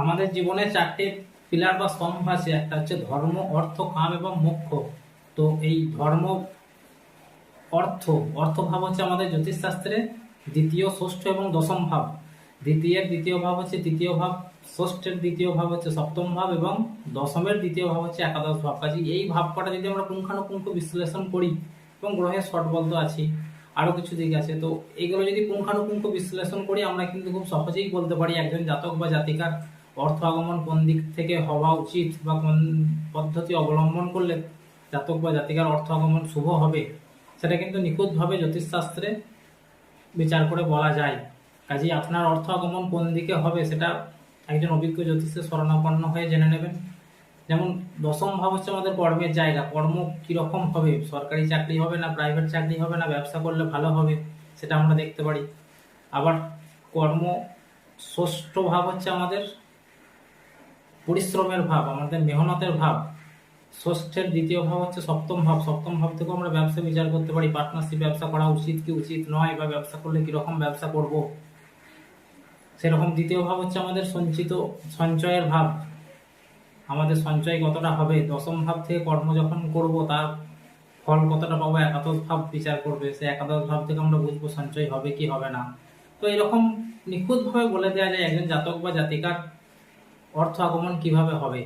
আমাদের জীবনে চারটে পিলার বা স্তম্ভ আছে। একটা হচ্ছে ধর্ম, অর্থ, কাম এবং মোক্ষ। তো এই ধর্ম, অর্থ অর্থ ভাব হচ্ছে আমাদের জ্যোতিষশাস্ত্রে দ্বিতীয়, ষষ্ঠ এবং দশম ভাব। দ্বিতীয়ের দ্বিতীয় ভাব হচ্ছে তৃতীয় ভাব, ষষ্ঠের দ্বিতীয় ভাব হচ্ছে সপ্তম ভাব এবং দশমের দ্বিতীয় ভাব হচ্ছে একাদশ ভাব। কাজে এই ভাব কটা যদি আমরা পুঙ্খানুপুঙ্খ বিশ্লেষণ করি এবং গ্রহের শর্ট বল তো আছেই আরও কিছু দিক আছে, তো এইগুলো যদি পুঙ্খানুপুঙ্খ বিশ্লেষণ করি আমরা কিন্তু খুব সহজেই বলতে পারি একজন জাতক বা জাতিকার অর্থ আগমন কোন দিক থেকে হওয়া উচিত বা কোন পদ্ধতি অবলম্বন করলে জাতক বা জাতিকার অর্থ আগমন শুভ হবে? সেটা কিন্তু নিখুঁতভাবে জ্যোতিষশাস্ত্রে বিচার করে বলা যায়। কাজেই আপনার অর্থ আগমন কোন দিকে হবে সেটা একজন অভিজ্ঞ জ্যোতিষের শরণাপন্ন হয়ে জেনে নেবেন। যেমন দশম ভাব হচ্ছে আমাদের কর্মের জায়গা। কর্ম কীরকম হবে? সরকারি চাকরি হবে না প্রাইভেট চাকরি হবে না, ব্যবসা করলে ভালো হবে সেটা আমরা দেখতে পারি। আবার কর্ম ষষ্ঠ ভাব হচ্ছে আমাদের পরিশ্রমের ভাব, আমাদের মেহনতের ভাব। ষষ্ঠের দ্বিতীয় ভাব হচ্ছে সপ্তম ভাব। সপ্তম ভাব থেকেও আমরা ব্যবসা বিচার করতে পারি। পার্টনারশিপ ব্যবসা করা উচিত কি উচিত নয় বা ব্যবসা করলে কীরকম ব্যবসা করব? সেরকম দ্বিতীয় ভাব হচ্ছে আমাদের সঞ্চিত, সঞ্চয়ের ভাব। আমাদের সঞ্চয় কতটা হবে? দশম ভাব থেকে কর্ম যখন করব, তার ফল কতটা পাবো? একাদশ ভাব বিচার করবে। সে একাদশ ভাব থেকে আমরা বুঝব সঞ্চয় হবে কি হবে না। তো এরকম নিখুঁতভাবে বলে দেওয়া যায় একজন জাতক বা জাতিকার অর্থ আগমন কীভাবে হবে?